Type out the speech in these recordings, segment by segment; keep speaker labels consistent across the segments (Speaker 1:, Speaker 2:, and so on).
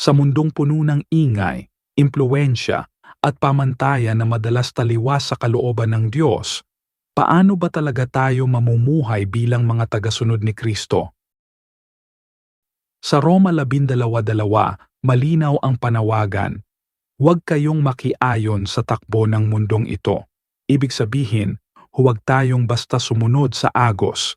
Speaker 1: Sa mundong puno ng ingay, impluensya, at pamantayan na madalas taliwas sa kalooban ng Diyos, paano ba talaga tayo mamumuhay bilang mga tagasunod ni Kristo? Sa Roma 12.2, malinaw ang panawagan, huwag kayong makiayon sa takbo ng mundong ito. Ibig sabihin, huwag tayong basta sumunod sa agos.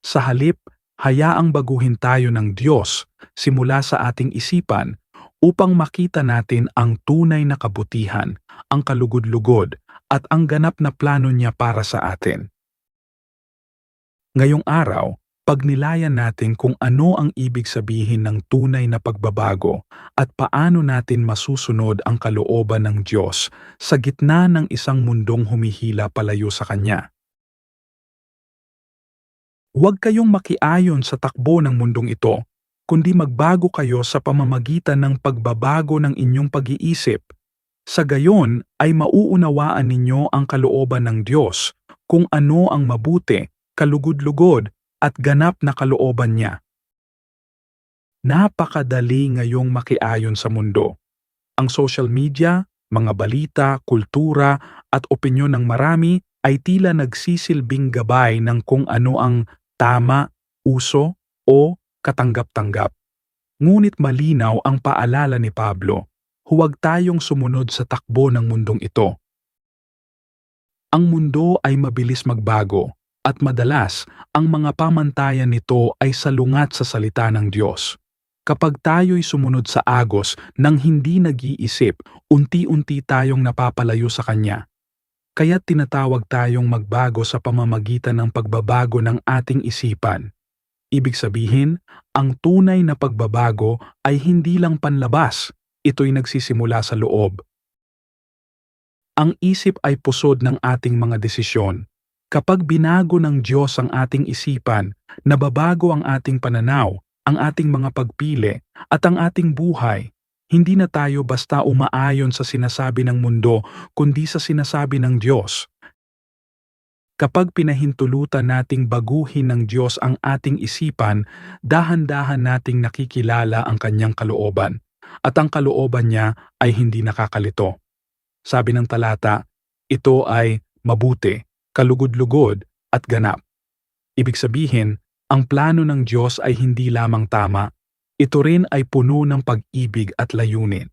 Speaker 1: Sa halip, hayaang baguhin tayo ng Diyos simula sa ating isipan upang makita natin ang tunay na kabutihan, ang kalugod-lugod, at ang ganap na plano niya para sa atin. Ngayong araw, pagnilayan natin kung ano ang ibig sabihin ng tunay na pagbabago at paano natin masusunod ang kalooban ng Diyos sa gitna ng isang mundong humihila palayo sa Kanya. Huwag kayong makiayon sa takbo ng mundong ito, kundi magbago kayo sa pamamagitan ng pagbabago ng inyong pag-iisip. Sa gayon ay mauunawaan ninyo ang kalooban ng Diyos, kung ano ang mabuti, kalugod-lugod, at ganap na kalooban niya. Napakadali ngayong makiayon sa mundo. Ang social media, mga balita, kultura, at opinyon ng marami ay tila nagsisilbing gabay ng kung ano ang tama, uso, o katanggap-tanggap. Ngunit malinaw ang paalala ni Pablo, huwag tayong sumunod sa takbo ng mundong ito. Ang mundo ay mabilis magbago at madalas ang mga pamantayan nito ay salungat sa salita ng Diyos. Kapag tayo'y sumunod sa agos nang hindi nag-iisip, unti-unti tayong napapalayo sa Kanya. Kaya tinatawag tayong magbago sa pamamagitan ng pagbabago ng ating isipan. Ibig sabihin, ang tunay na pagbabago ay hindi lang panlabas, ito'y nagsisimula sa loob. Ang isip ay pusod ng ating mga desisyon. Kapag binago ng Diyos ang ating isipan, nababago ang ating pananaw, ang ating mga pagpili, at ang ating buhay. Hindi na tayo basta umaayon sa sinasabi ng mundo, kundi sa sinasabi ng Diyos. Kapag pinahintulutan nating baguhin ng Diyos ang ating isipan, dahan-dahan nating nakikilala ang kanyang kalooban, at ang kalooban niya ay hindi nakakalito. Sabi ng talata, ito ay mabuti, kalugod-lugod, at ganap. Ibig sabihin, ang plano ng Diyos ay hindi lamang tama, ito rin ay puno ng pag-ibig at layunin.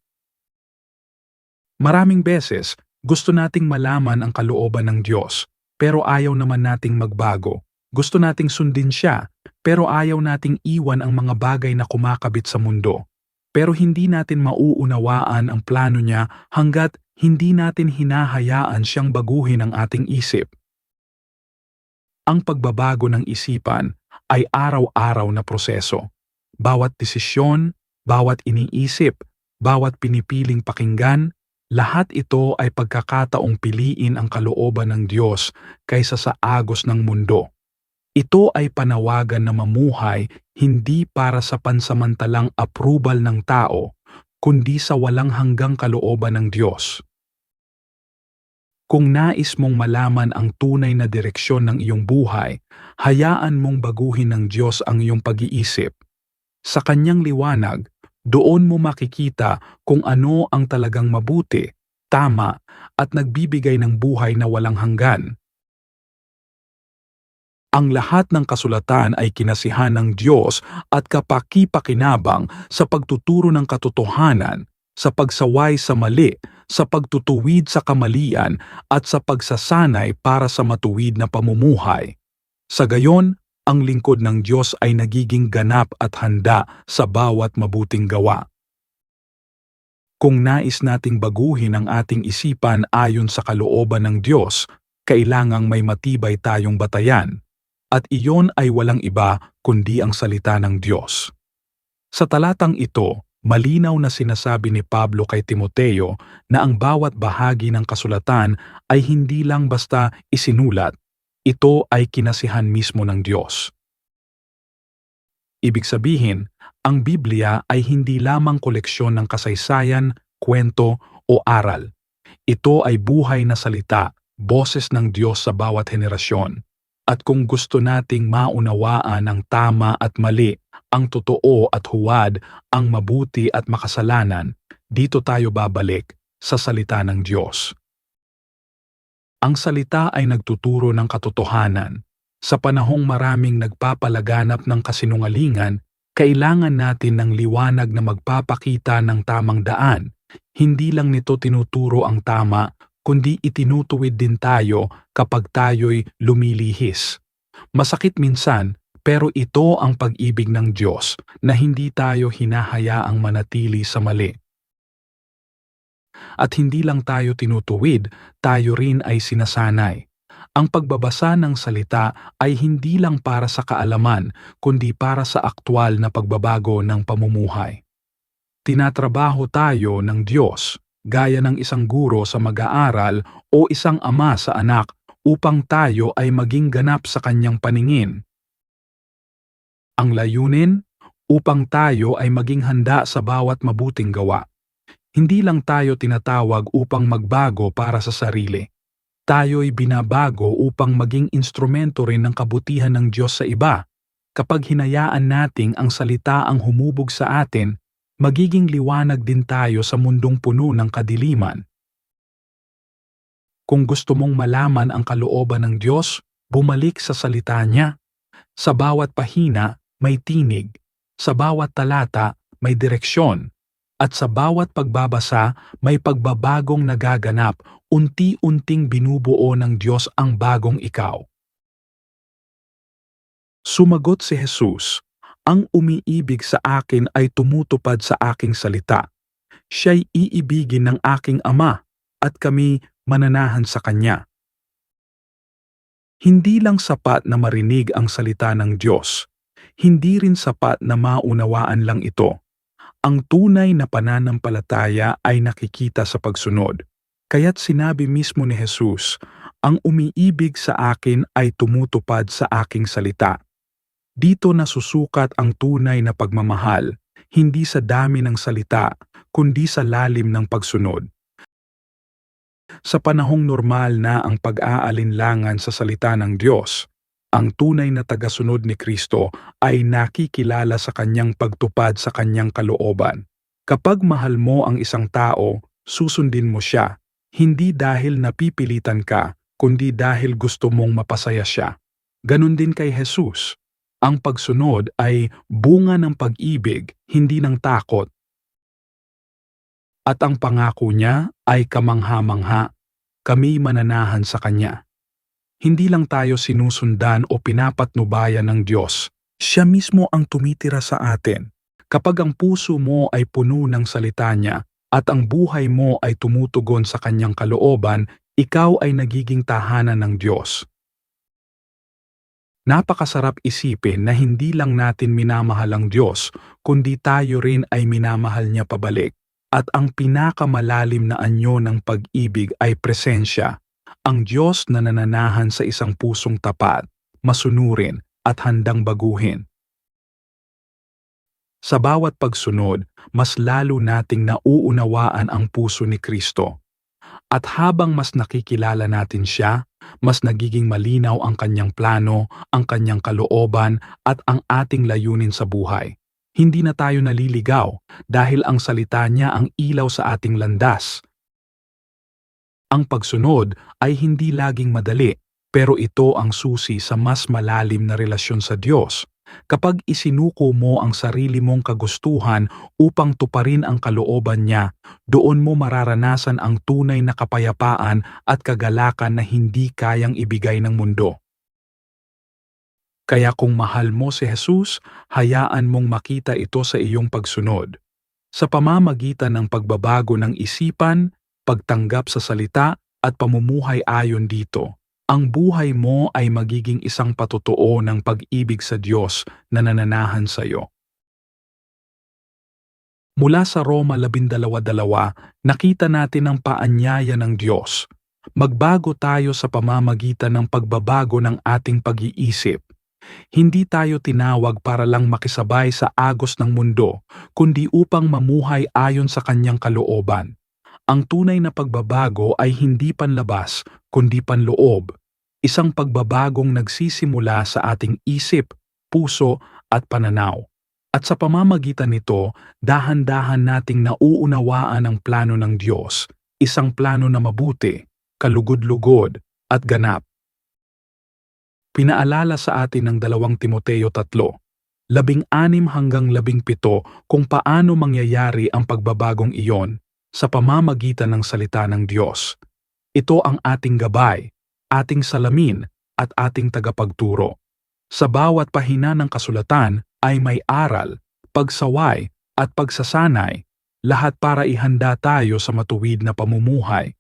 Speaker 1: Maraming beses, gusto nating malaman ang kalooban ng Diyos, pero ayaw naman nating magbago. Gusto nating sundin siya, pero ayaw nating iwan ang mga bagay na kumakabit sa mundo. Pero hindi natin mauunawaan ang plano niya hanggat hindi natin hinahayaan siyang baguhin ang ating isip. Ang pagbabago ng isipan ay araw-araw na proseso. Bawat desisyon, bawat iniisip, bawat pinipiling pakinggan, lahat ito ay pagkakataong piliin ang kalooban ng Diyos kaysa sa agos ng mundo. Ito ay panawagan na mamuhay hindi para sa pansamantalang approval ng tao, kundi sa walang hanggang kalooban ng Diyos. Kung nais mong malaman ang tunay na direksyon ng iyong buhay, hayaan mong baguhin ng Diyos ang iyong pag-iisip. Sa kanyang liwanag, doon mo makikita kung ano ang talagang mabuti, tama, at nagbibigay ng buhay na walang hanggan. Ang lahat ng kasulatan ay kinasihan ng Diyos at kapaki-pakinabang sa pagtuturo ng katotohanan, sa pagsaway sa mali, sa pagtutuwid sa kamalian at sa pagsasanay para sa matuwid na pamumuhay. Sa gayon, ang lingkod ng Diyos ay nagiging ganap at handa sa bawat mabuting gawa. Kung nais nating baguhin ang ating isipan ayon sa kalooban ng Diyos, kailangang may matibay tayong batayan, at iyon ay walang iba kundi ang salita ng Diyos. Sa talatang ito, malinaw na sinasabi ni Pablo kay Timoteo na ang bawat bahagi ng kasulatan ay hindi lang basta isinulat, ito ay kinasihan mismo ng Diyos. Ibig sabihin, ang Biblia ay hindi lamang koleksyon ng kasaysayan, kwento o aral. Ito ay buhay na salita, boses ng Diyos sa bawat henerasyon. At kung gusto nating maunawaan ang tama at mali, ang totoo at huwad, ang mabuti at makasalanan, dito tayo babalik sa salita ng Diyos. Ang salita ay nagtuturo ng katotohanan. Sa panahong maraming nagpapalaganap ng kasinungalingan, kailangan natin ng liwanag na magpapakita ng tamang daan. Hindi lang nito tinuturo ang tama, kundi itinutuwid din tayo kapag tayo'y lumilihis. Masakit minsan, pero ito ang pag-ibig ng Diyos na hindi tayo hinahayaang manatili sa mali. At hindi lang tayo tinutuwid, tayo rin ay sinasanay. Ang pagbabasa ng salita ay hindi lang para sa kaalaman, kundi para sa aktwal na pagbabago ng pamumuhay. Tinatrabaho tayo ng Diyos, gaya ng isang guro sa mag-aaral o isang ama sa anak upang tayo ay maging ganap sa kanyang paningin. Ang layunin, upang tayo ay maging handa sa bawat mabuting gawa. Hindi lang tayo tinatawag upang magbago para sa sarili. Tayo'y binabago upang maging instrumento rin ng kabutihan ng Diyos sa iba. Kapag hinayaan nating ang salita ang humubog sa atin, magiging liwanag din tayo sa mundong puno ng kadiliman. Kung gusto mong malaman ang kalooban ng Diyos, bumalik sa salita niya. Sa bawat pahina, may tinig. Sa bawat talata, may direksyon. At sa bawat pagbabasa, may pagbabagong nagaganap, unti-unting binubuo ng Diyos ang bagong ikaw. Sumagot si Jesus, Ang umiibig sa akin ay tumutupad sa aking salita. Siya'y iibigin ng aking Ama, at kami mananahan sa Kanya. Hindi lang sapat na marinig ang salita ng Diyos, hindi rin sapat na maunawaan lang ito. Ang tunay na pananampalataya ay nakikita sa pagsunod. Kaya't sinabi mismo ni Jesus, ang umiibig sa akin ay tumutupad sa aking salita. Dito nasusukat ang tunay na pagmamahal, hindi sa dami ng salita, kundi sa lalim ng pagsunod. Sa panahong normal na ang pag-aalinlangan sa salita ng Diyos, ang tunay na tagasunod ni Kristo ay nakikilala sa kanyang pagtupad sa kanyang kalooban. Kapag mahal mo ang isang tao, susundin mo siya, hindi dahil napipilitan ka, kundi dahil gusto mong mapasaya siya. Ganon din kay Jesus. Ang pagsunod ay bunga ng pag-ibig, hindi ng takot. At ang pangako niya ay kamangha-mangha, kami mananahan sa Kanya hindi lang tayo sinusundan o pinapatnubayan ng Diyos. Siya mismo ang tumitira sa atin. Kapag ang puso mo ay puno ng salita niya at ang buhay mo ay tumutugon sa kanyang kalooban, ikaw ay nagiging tahanan ng Diyos. Napakasarap isipin na hindi lang natin minamahal ang Diyos, kundi tayo rin ay minamahal niya pabalik. At ang pinakamalalim na anyo ng pag-ibig ay presensya, ang Diyos na nananahan sa isang pusong tapat, masunurin at handang baguhin. Sa bawat pagsunod, mas lalo nating nauunawaan ang puso ni Kristo. At habang mas nakikilala natin siya, mas nagiging malinaw ang kanyang plano, ang kanyang kalooban at ang ating layunin sa buhay. Hindi na tayo naliligaw dahil ang salita niya ang ilaw sa ating landas ang pagsunod ay hindi laging madali, pero ito ang susi sa mas malalim na relasyon sa Diyos. Kapag isinuko mo ang sarili mong kagustuhan upang tuparin ang kalooban niya, doon mo mararanasan ang tunay na kapayapaan at kagalakan na hindi kayang ibigay ng mundo. Kaya kung mahal mo si Jesus, hayaan mong makita ito sa iyong pagsunod. Sa pamamagitan ng pagbabago ng isipan, pagtanggap sa salita at pamumuhay ayon dito, ang buhay mo ay magiging isang patotoo ng pag-ibig sa Diyos na nananahan sa iyo. Mula sa Roma 12.2, nakita natin ang paanyaya ng Diyos. Magbago tayo sa pamamagitan ng pagbabago ng ating pag-iisip. Hindi tayo tinawag para lang makisabay sa agos ng mundo, kundi upang mamuhay ayon sa kanyang kalooban. Ang tunay na pagbabago ay hindi panlabas kundi panloob, isang pagbabagong nagsisimula sa ating isip, puso at pananaw. At sa pamamagitan nito, dahan-dahan nating nauunawaan ang plano ng Diyos, isang plano na mabuti, kalugod-lugod, at ganap. Pinaalala sa atin ng dalawang Timoteo 3, labing anim hanggang labing pito kung paano mangyayari ang pagbabagong iyon sa pamamagitan ng salita ng Diyos. Ito ang ating gabay, ating salamin, at ating tagapagturo. Sa bawat pahina ng kasulatan ay may aral, pagsaway, at pagsasanay, lahat para ihanda tayo sa matuwid na pamumuhay.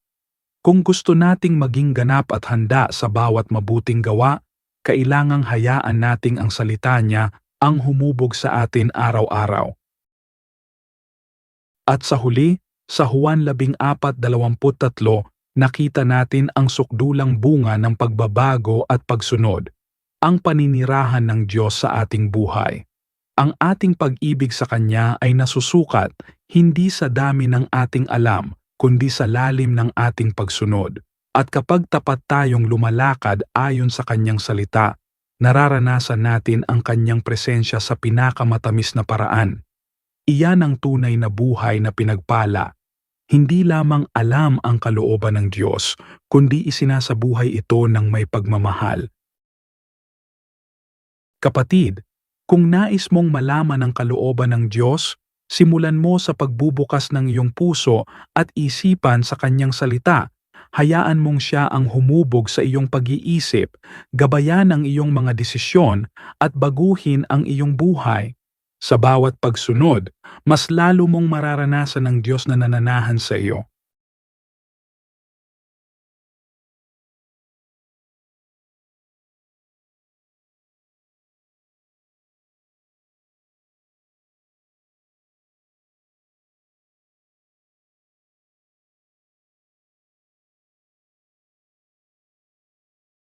Speaker 1: Kung gusto nating maging ganap at handa sa bawat mabuting gawa, kailangang hayaan nating ang salita niya ang humubog sa atin araw-araw. At sa huli, sa Juan 14.23, nakita natin ang sukdulang bunga ng pagbabago at pagsunod, ang paninirahan ng Diyos sa ating buhay. Ang ating pag-ibig sa Kanya ay nasusukat hindi sa dami ng ating alam, kundi sa lalim ng ating pagsunod. At kapag tapat tayong lumalakad ayon sa Kanyang salita, nararanasan natin ang Kanyang presensya sa pinakamatamis na paraan. Iyan ang tunay na buhay na pinagpala. Hindi lamang alam ang kalooban ng Diyos, kundi isinasabuhay ito ng may pagmamahal. Kapatid, kung nais mong malaman ang kalooban ng Diyos, simulan mo sa pagbubukas ng iyong puso at isipan sa Kanyang salita. Hayaan mong siya ang humubog sa iyong pag-iisip, gabayan ang iyong mga desisyon at baguhin ang iyong buhay. Sa bawat pagsunod, mas lalo mong mararanasan ng Diyos na nananahan sa iyo.